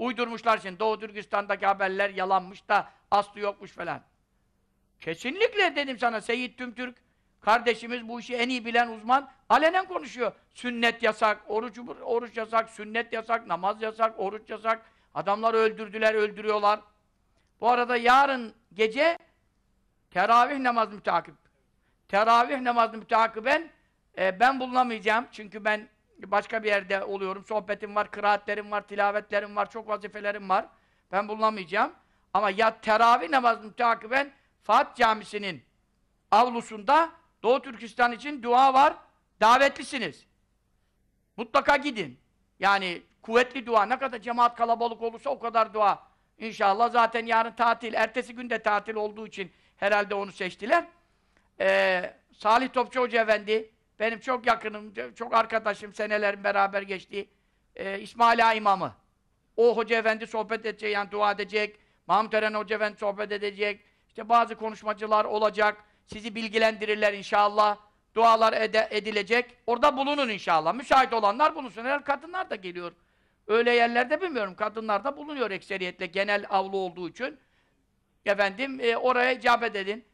Uydurmuşlar şimdi. Doğu Türkistan'daki haberler yalanmış da aslı yokmuş falan. Kesinlikle dedim sana Seyyid Tümtürk kardeşimiz bu işi en iyi bilen uzman alenen konuşuyor. Sünnet yasak, oruç oruç yasak, sünnet yasak, namaz yasak, oruç yasak. Adamları öldürdüler, öldürüyorlar. Bu arada yarın gece teravih namazı müteakip. Teravih namazı müteakiben e, ben bulunamayacağım. Çünkü ben başka bir yerde oluyorum. Sohbetim var, kıraatlerim var, tilavetlerim var, çok vazifelerim var. Ben bulunamayacağım. Ama ya teravih namazı müteakiben Fatih Camisi'nin avlusunda Doğu Türkistan için dua var. Davetlisiniz. Mutlaka gidin. Yani kuvvetli dua. Ne kadar cemaat kalabalık olursa o kadar dua. İnşallah zaten yarın tatil. Ertesi gün de tatil olduğu için herhalde onu seçtiler. Ee, Salih Topçu Hoca Efendi benim çok yakınım, çok arkadaşım, senelerin beraber geçtiği ee, İsmail Ağa imamı. O Hoca Efendi sohbet edecek, yani dua edecek. Mahmut Eren Hoca Efendi sohbet edecek. İşte bazı konuşmacılar olacak. Sizi bilgilendirirler inşallah. Dualar ede- edilecek. Orada bulunun inşallah. Müsait olanlar bulunsun. Herhalde kadınlar da geliyor. Öyle yerlerde bilmiyorum. Kadınlar da bulunuyor ekseriyetle genel avlu olduğu için. Efendim e, oraya icabet edin.